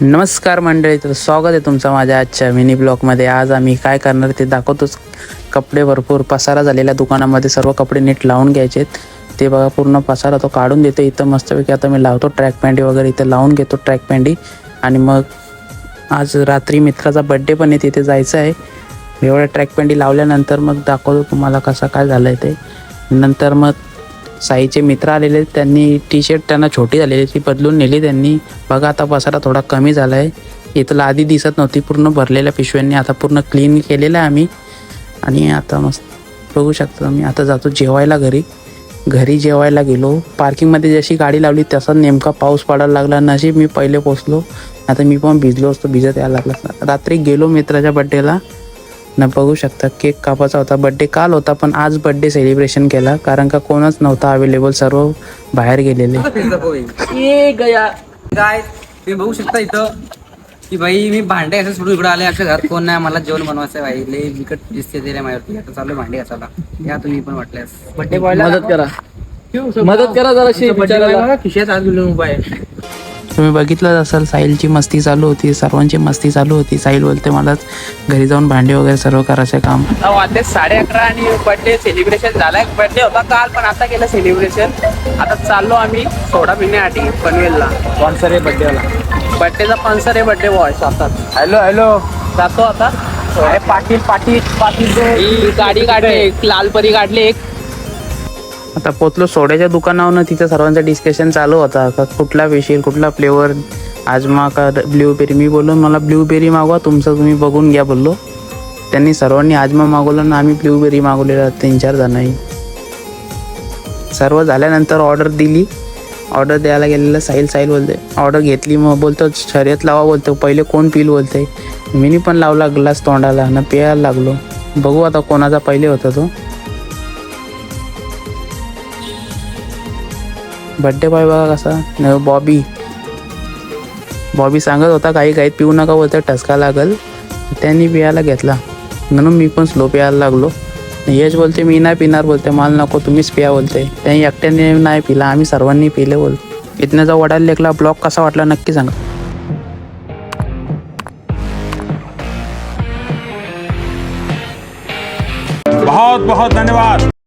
नमस्कार मंडळी तर स्वागत आहे तुमचं माझ्या आजच्या मिनी ब्लॉकमध्ये आज आम्ही काय करणार ते दाखवतोच. कपडे भरपूर पसारा झालेल्या दुकानामध्ये सर्व कपडे नीट लावून घ्यायचे ते बघा पूर्ण पसारा तो काढून देतो. इथं मस्तपैकी आता मी लावतो ट्रॅक पॅन्डी वगैरे. इथं लावून घेतो ट्रॅक पॅन्डी आणि मग आज रात्री मित्राचा बड्डे पण आहे तिथे जायचं आहे. एवढ्या ट्रॅक पॅन्डी लावल्यानंतर मग दाखवतो तुम्हाला कसं काय झालं आहे ते. नंतर मग साईचे मित्र आलेले त्यांनी टी शर्ट त्यांना छोटी झालेली ती बदलून नेली त्यांनी. बघा आता पसारा थोडा कमी झाला आहे इथला आधी दिसत नव्हती. पूर्ण भरलेल्या पिशव्यांनी आता पूर्ण क्लीन केलेलं आहे आम्ही. आणि आता मस्त बघू शकतो मी आता जातो जेवायला घरी. घरी जेवायला गेलो. पार्किंगमध्ये जशी गाडी लावली तसा नेमका पाऊस पडायला लागला. नशीब मी पहिले पोचलो. आता मी पण भिजलो असतो. भिजत यायला लागला. रात्री गेलो मित्राच्या बड्डेला न बघू शकता केक कापाचा होता बड्डे काल होता पण आज बड्डे सेलिब्रेशन केला कारण का कोणच नव्हता अवेलेबल सर्व बाहेर गेलेले. ये गया. काय तुम्ही बघू शकता इथं की भाई मी भांडे असं सोडून इकडे आले आमच्या घरात कोण नाही मला जेवण बनवायचं आहे भाई लय बिकट दिसते दिले माझ्यावरती. आता चालू आहे भांडे घासायला. या तुम्ही पण वाटल्यास. बड्डे मदत करा. मदत करा जरा खिशात आज मोबाईल तुम्ही बघितलंच असाल साहिलची मस्ती चालू होती सर्वांची मस्ती चालू होती. साहिल बोलते मलाच घरी जाऊन भांडे वगैरे सर्व करायचं काम. वाजले साडे अकरा आणि बर्थडे सेलिब्रेशन झालाय. बर्थडे होता काल पण आता केलं सेलिब्रेशन आता चाललो आम्ही सोडा पिण्यासाठी पनवेलला. स्पॉन्सर आहे बड्डेला बर्थडेचा स्पॉन्सर आहे बर्थडे बॉय स्वतः. हॅलो हॅलो जातो आता. पाटील पाटील पाटील ही गाडी काढली एक लालपरी काढली एक. आता पोचलो सोड्याच्या दुकानावर तिथं सर्वांचं डिस्कशन चालू होता. का कुठला पेशील कुठला फ्लेवर आजमा का ब्ल्यूबेरी मी बोललो मला ब्ल्यूबेरी मागवा तुमचं तुम्ही बघून घ्या बोललो. त्यांनी सर्वांनी आजमा मागवलं ना आम्ही ब्ल्यूबेरी मागवलेला तीन चार जणांनी. सर्व झाल्यानंतर ऑर्डर दिली. ऑर्डर द्यायला गेलेलं साहिल साहिल बोलते ऑर्डर घेतली मग बोलतो शर्यत लावा बोलतो पहिले कोण पिल बोलते मीनी पण लावला ग्लास तोंडाला ना प्यायला लागलो. बघू आता कोणाचा पहिले होता तो. बड्डे बॉय बघा कसा. न बॉबी बॉबी सांगत होता काही काही पिऊ नका बोलते टसका लागल. त्यांनी पियाला घेतला. म्हणून मी पण स्लो प्यायला लागलो. यश बोलते मी नाही पिणार बोलते मला नको तुम्हीच पिया बोलते. त्यांनी एकट्याने नाही पिला आम्ही सर्वांनी पिले बोल. इथनं वडाला लेखला ब्लॉग कसा वाटला नक्की सांगा. बहुत बहुत धन्यवाद।